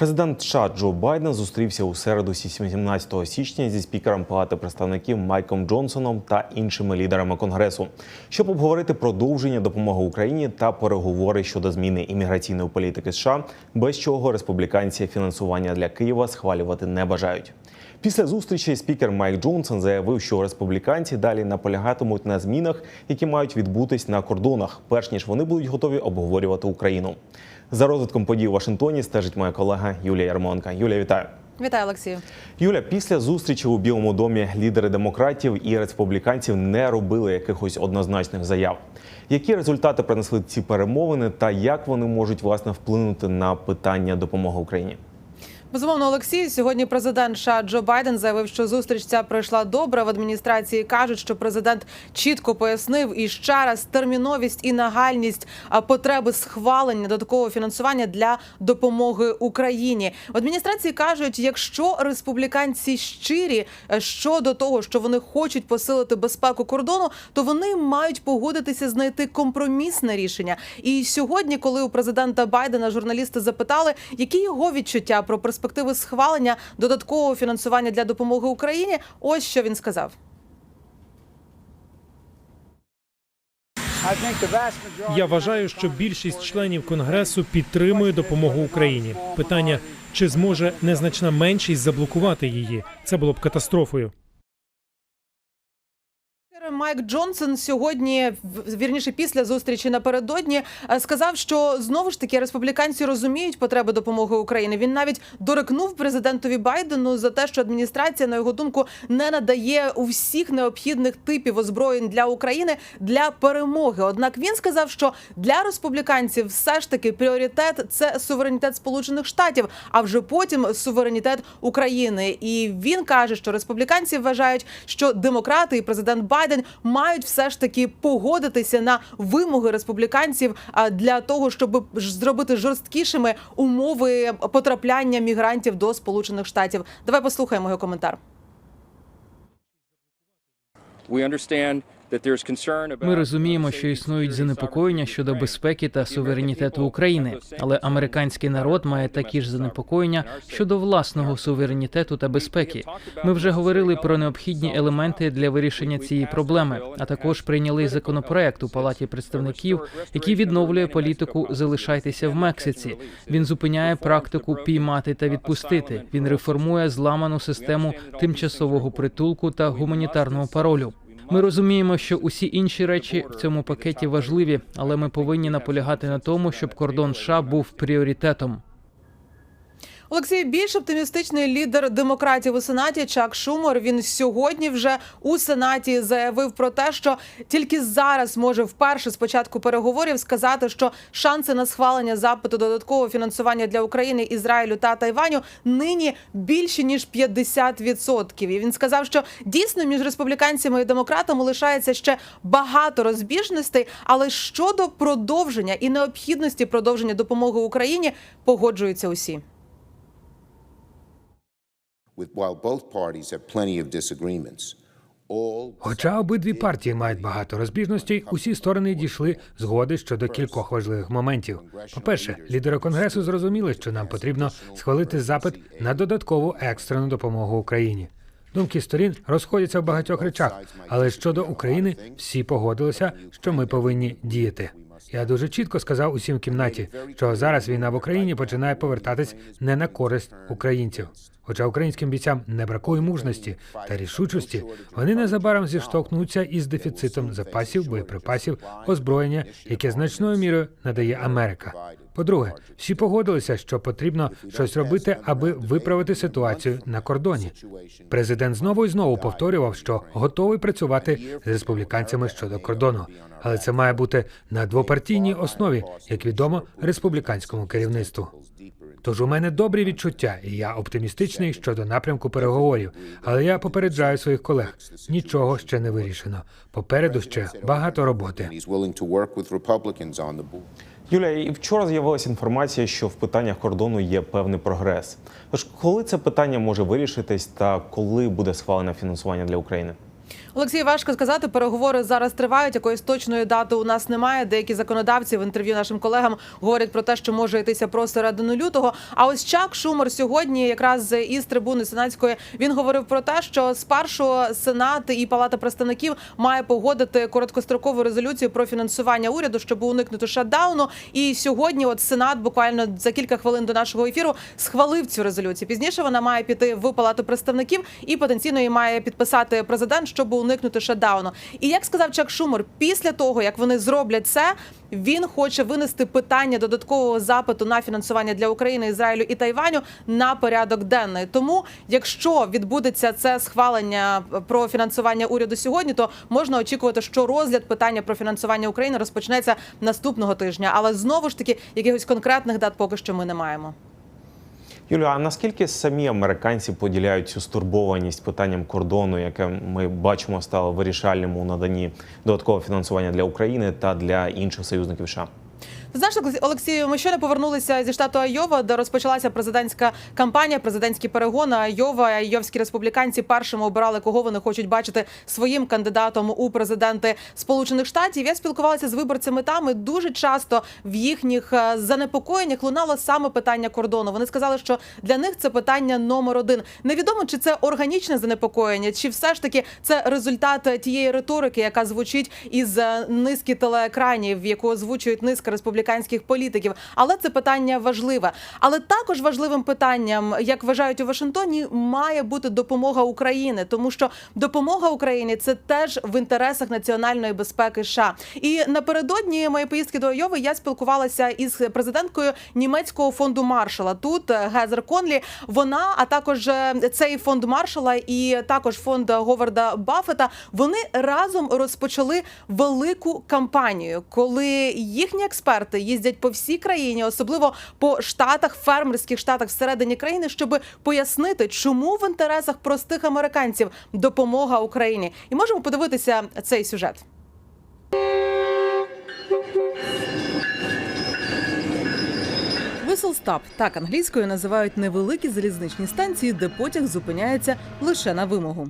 Президент США Джо Байден зустрівся у середу 17 січня зі спікером Палати представників Майком Джонсоном та іншими лідерами конгресу, щоб обговорити продовження допомоги Україні та переговори щодо зміни імміграційної політики США, без чого республіканці фінансування для Києва схвалювати не бажають. Після зустрічі спікер Майк Джонсон заявив, що республіканці далі наполягатимуть на змінах, які мають відбутись на кордонах, перш ніж вони будуть готові обговорювати Україну. За розвитком подій у Вашингтоні стежить моя колега Юлія Ярмонка. Юлія, вітаю. Вітаю, Олексію. Юля, після зустрічі у Білому домі лідери демократів і республіканців не робили якихось однозначних заяв. Які результати принесли ці перемовини, та як вони можуть власне вплинути на питання допомоги Україні? Безумовно, Олексій. Сьогодні президент США Джо Байден заявив, що зустріч ця пройшла добре. В адміністрації кажуть, що президент чітко пояснив і ще раз терміновість і нагальність потреби схвалення додаткового фінансування для допомоги Україні. В адміністрації кажуть, якщо республіканці щирі е, щодо того, що вони хочуть посилити безпеку кордону, то вони мають погодитися знайти компромісне рішення. І сьогодні, коли у президента Байдена журналісти запитали, які його відчуття про перспективи схвалення додаткового фінансування для допомоги Україні, ось що він сказав. Я вважаю, що більшість членів конгресу підтримує допомогу Україні. Питання чи зможе незначна меншість заблокувати її? Це було б катастрофою. Майк Джонсон сьогодні, вірніше після зустрічі напередодні, е, сказав, що знову ж таки республіканці розуміють потреби допомоги Україні. Він навіть дорекнув президентові Байдену за те, що адміністрація, на його думку, не надає усіх необхідних типів озброєнь для України для перемоги. Однак він сказав, що для республіканців все ж таки пріоритет це суверенітет Сполучених Штатів, а вже потім суверенітет України. І він каже, що республіканці вважають, що демократи і президент Байден мають все ж таки погодитися на вимоги республіканців для того, щоб зробити жорсткішими умови потрапляння мігрантів до Сполучених Штатів. Давай послухаємо його коментар. We understand Ми розуміємо, що існують занепокоєння щодо безпеки та суверенітету України, але американський народ має такі ж занепокоєння щодо власного суверенітету та безпеки. Ми вже говорили про необхідні елементи для вирішення цієї проблеми, а також прийняли законопроект у палаті представників, який відновлює політику Залишайтеся в Мексиці. Він зупиняє практику піймати та відпустити. Він реформує зламану систему тимчасового притулку та гуманітарного паролю. Ми розуміємо, що усі інші речі в цьому пакеті важливі, але ми повинні наполягати на тому, щоб кордон США був пріоритетом. Олексій більш оптимістичний лідер демократів у сенаті Чак Шумер. Він сьогодні вже у сенаті заявив про те, що тільки зараз може вперше з початку переговорів сказати, що шанси на схвалення запиту додаткового фінансування для України, Ізраїлю та Тайваню нині більші ніж 50%. І він сказав, що дійсно між республіканцями і демократами лишається ще багато розбіжностей, але щодо продовження і необхідності продовження допомоги Україні погоджуються усі. Хоча обидві партії мають багато розбіжностей, усі сторони дійшли згоди щодо кількох важливих моментів. По-перше, лідери конгресу зрозуміли, що нам потрібно схвалити запит на додаткову екстрену допомогу Україні. Думки сторін розходяться в багатьох речах, але щодо України всі погодилися, що ми повинні діяти. Я дуже чітко сказав усім кімнаті, що зараз війна в Україні починає повертатись не на користь українців. Хоча українським бійцям не бракує мужності та рішучості, вони незабаром зіштовхнуться із дефіцитом запасів, боєприпасів, озброєння, яке значною мірою надає Америка. По-друге, всі погодилися, що потрібно щось робити, аби виправити ситуацію на кордоні. Президент знову і знову повторював, що готовий працювати з республіканцями щодо кордону, але це має бути на двопартійній основі, як відомо республіканському керівництву. Тож у мене добрі відчуття, і я оптимістичний щодо напрямку переговорів. Але я попереджаю своїх колег: нічого ще не вирішено. Попереду ще багато роботи. Юлія, і вчора з'явилася інформація, що в питаннях кордону є певний прогрес. Тож, коли це питання може вирішитись, та коли буде схвалене фінансування для України? Олексій, важко сказати. Переговори зараз тривають. Якоїсь точної дати у нас немає. Деякі законодавці в інтерв'ю нашим колегам говорять про те, що може йтися про середину лютого. А ось Чак Шумер сьогодні, якраз із трибуни сенатської, він говорив про те, що спершу Сенат і Палата представників має погодити короткострокову резолюцію про фінансування уряду, щоб уникнути шатдауну. І сьогодні, от Сенат, буквально за кілька хвилин до нашого ефіру, схвалив цю резолюцію. Пізніше вона має піти в Палату представників і потенційно її має підписати президент, щоб уникнути шатдауну. І як сказав Чак Шумер, після того як вони зроблять це, він хоче винести питання додаткового запиту на фінансування для України, Ізраїлю і Тайваню на порядок денний. Тому, якщо відбудеться це схвалення про фінансування уряду сьогодні, то можна очікувати, що розгляд питання про фінансування України розпочнеться наступного тижня. Але знову ж таки, якихось конкретних дат поки що ми не маємо. Юлія, а наскільки самі американці поділяють цю стурбованість питанням кордону, яке ми бачимо стало вирішальним у наданні додаткового фінансування для України та для інших союзників США? Знаєш, Олексію, ми щойно повернулися зі штату Айова, де розпочалася президентська кампанія, президентські перегони. Айова, айовські республіканці першими обирали, кого вони хочуть бачити своїм кандидатом у президенти Сполучених Штатів. Я спілкувалася з виборцями там. і Дуже часто в їхніх е, занепокоєннях лунало саме питання кордону. Вони сказали, що для них це питання номер один. Невідомо, чи це органічне занепокоєння, чи все ж таки це результат тієї риторики, яка звучить із е, низки телеекранів, яку озвучують низка республіканських політиків. Але це питання важливе. Але також важливим питанням, як вважають у Вашингтоні, має бути допомога України, тому що допомога Україні це теж в інтересах національної безпеки. США. і напередодні моєї поїздки до Айови я спілкувалася із президенткою німецького фонду Маршала. Тут е, Гезер Конлі. Вона, а також е, цей фонд Маршала і також фонд Говарда Баффета, Вони разом розпочали велику кампанію, коли їхні експерти їздять по всій країні, особливо по штатах, фермерських штатах всередині країни, щоб пояснити, чому в інтересах простих американців допомога Україні. І можемо подивитися цей сюжет. Stop – так англійською називають невеликі залізничні станції, де потяг зупиняється лише на вимогу.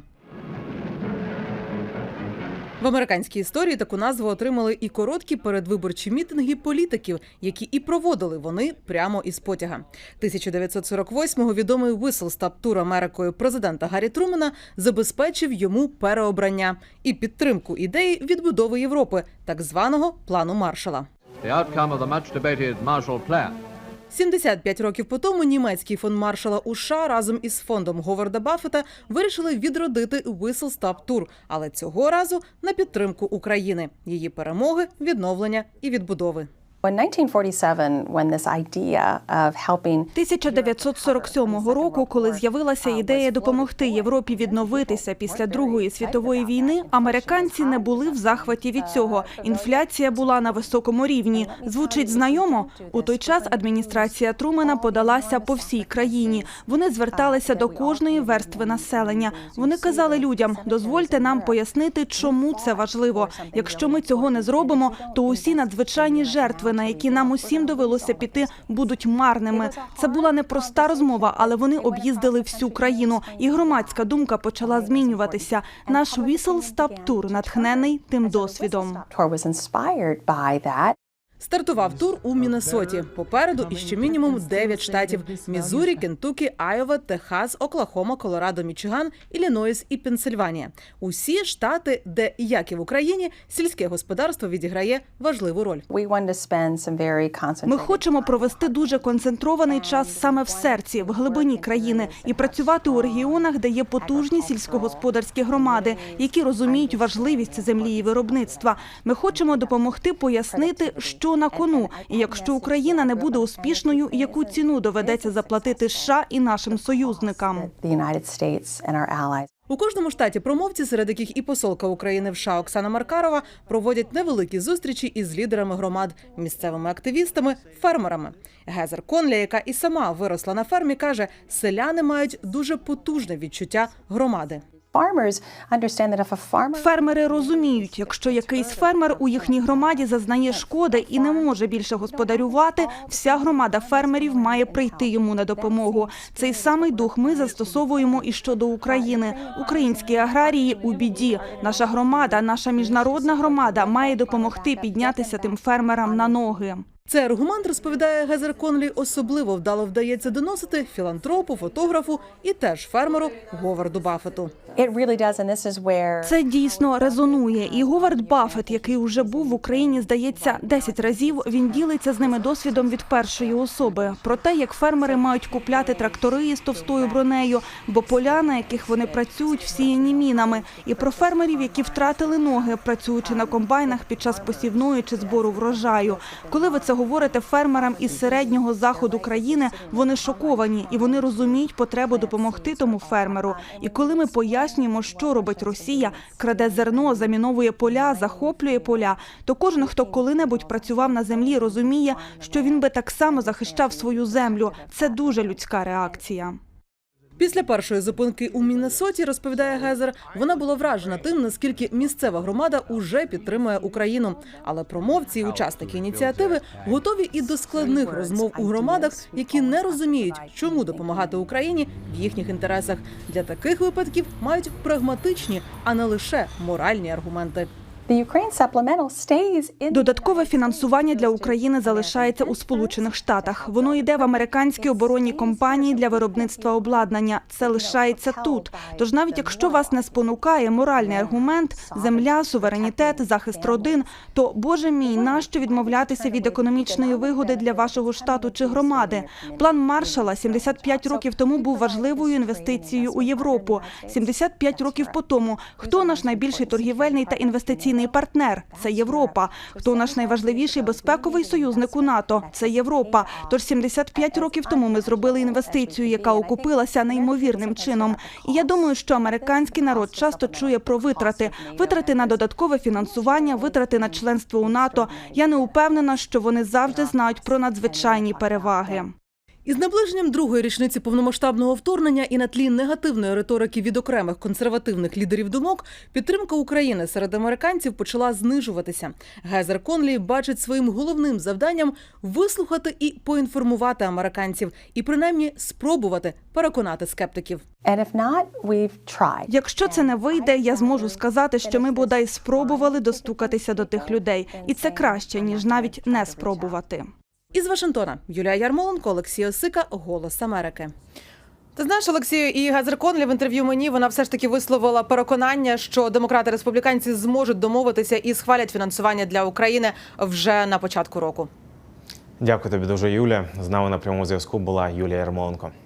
В американській історії таку назву отримали і короткі передвиборчі мітинги політиків, які і проводили вони прямо із потяга. 1948-го відомий Whistle Stop тур Америкою президента Гаррі Трумена забезпечив йому переобрання і підтримку ідеї відбудови Європи, так званого плану Маршала. the outcome of the much debated Marshall Plan. 75 років по тому німецький фонд Маршала Уша разом із фондом Говарда Баффета вирішили відродити Whistle Stop Tour, але цього разу на підтримку України, її перемоги, відновлення і відбудови. In 1947, when this idea of helping 1947 року, коли з'явилася ідея допомогти Європі відновитися після Другої світової війни, американці не були в захваті від цього. Інфляція була на високому рівні. Звучить знайомо. У той час адміністрація Трумена подалася по всій країні. Вони зверталися до кожної верстви населення. Вони казали людям: дозвольте нам пояснити, чому це важливо. Якщо ми цього не зробимо, то усі надзвичайні жертви, на які нам усім довелося піти, будуть марними. Це була непроста розмова, але вони об'їздили всю країну, і громадська думка почала змінюватися. Наш Whistle Stop Tour натхнений тим досвідом. Стартував тур у Міннесоті. Попереду іще мінімум 9 штатів: Мізурі, Кентукі, Айова, Техас, Оклахома, Колорадо, Мічиган, Іллінойс і Пенсильванія. Усі штати, де як і в Україні, сільське господарство відіграє важливу роль. Ми хочемо провести дуже концентрований час саме в серці, в глибині країни, і працювати у регіонах, де є потужні сільськогосподарські громади, які розуміють важливість землі і виробництва. Ми хочемо допомогти пояснити, що на кону, і якщо Україна не буде успішною, яку ціну доведеться заплатити США і нашим союзникам. У кожному штаті промовці, серед яких і посолка України в США Оксана Маркарова, проводять невеликі зустрічі із лідерами громад, місцевими активістами, фермерами. Гезер Конля, яка і сама виросла на фермі, каже, селяни мають дуже потужне відчуття громади. Фермери розуміють, якщо якийсь фермер у їхній громаді зазнає шкоди і не може більше господарювати, вся громада фермерів має прийти йому на допомогу. Цей самий дух ми застосовуємо і щодо України. Українські аграрії у біді. Наша громада, наша міжнародна громада має допомогти піднятися тим фермерам на ноги. Цей аргумент розповідає Гезер Конлі. Особливо вдало вдається доносити філантропу, фотографу і теж фермеру Говарду Баффету. Це дійсно резонує. І Говард Баффет, який уже був в Україні, здається, 10 разів. Він ділиться з ними досвідом від першої особи про те, як фермери мають купляти трактори із товстою бронею, бо поля, на яких вони працюють, всіяні мінами, і про фермерів, які втратили ноги, працюючи на комбайнах під час посівної чи збору врожаю. Коли ви це говорите фермерам із середнього заходу країни, вони шоковані і вони розуміють потребу допомогти тому фермеру. І коли ми пояснюємо, що робить Росія, краде зерно, заміновує поля, захоплює поля, то кожен, хто коли-небудь працював на землі, розуміє, що він би так само захищав свою землю. Це дуже людська реакція. Після першої зупинки у Міннесоті, розповідає Гезер, вона була вражена тим, наскільки місцева громада уже підтримує Україну. Але промовці і учасники ініціативи готові і до складних розмов у громадах, які не розуміють, чому допомагати Україні в їхніх інтересах. Для таких випадків мають прагматичні, а не лише моральні аргументи. Додаткове фінансування для України залишається у Сполучених Штатах. Воно йде в американські оборонні компанії для виробництва обладнання. Це лишається тут. Тож навіть якщо вас не спонукає моральний аргумент земля, суверенітет, захист родин, то боже мій, нащо відмовлятися від економічної вигоди для вашого штату чи громади? План Маршала 75 років тому був важливою інвестицією у Європу. 75 років по тому. Хто наш найбільший торгівельний та інвестиційний партнер? Це Європа. Хто наш найважливіший безпековий союзник у НАТО? Це Європа. Тож 75 років тому ми зробили інвестицію, яка окупилася неймовірним чином. І я думаю, що американський народ часто чує про витрати, витрати на додаткове фінансування, витрати на членство у НАТО. Я не упевнена, що вони завжди знають про надзвичайні переваги. Із наближенням другої річниці повномасштабного вторгнення і на тлі негативної риторики від окремих консервативних лідерів думок підтримка України серед американців почала знижуватися. Гезер Конлі бачить своїм головним завданням вислухати і поінформувати американців, і принаймні спробувати переконати скептиків. Якщо це не вийде, я зможу сказати, що ми бодай спробували достукатися до тих людей, і це краще ніж навіть не спробувати. Із Вашингтона Юлія Ярмоленко, Олексій Осика, Голос Америки. Ти знаєш, Олексію, і Газер Конлі в інтерв'ю мені вона все ж таки висловила переконання, що демократи республіканці зможуть домовитися і схвалять фінансування для України вже на початку року. Дякую тобі дуже, Юля. З нами на прямому зв'язку була Юлія Ярмоленко.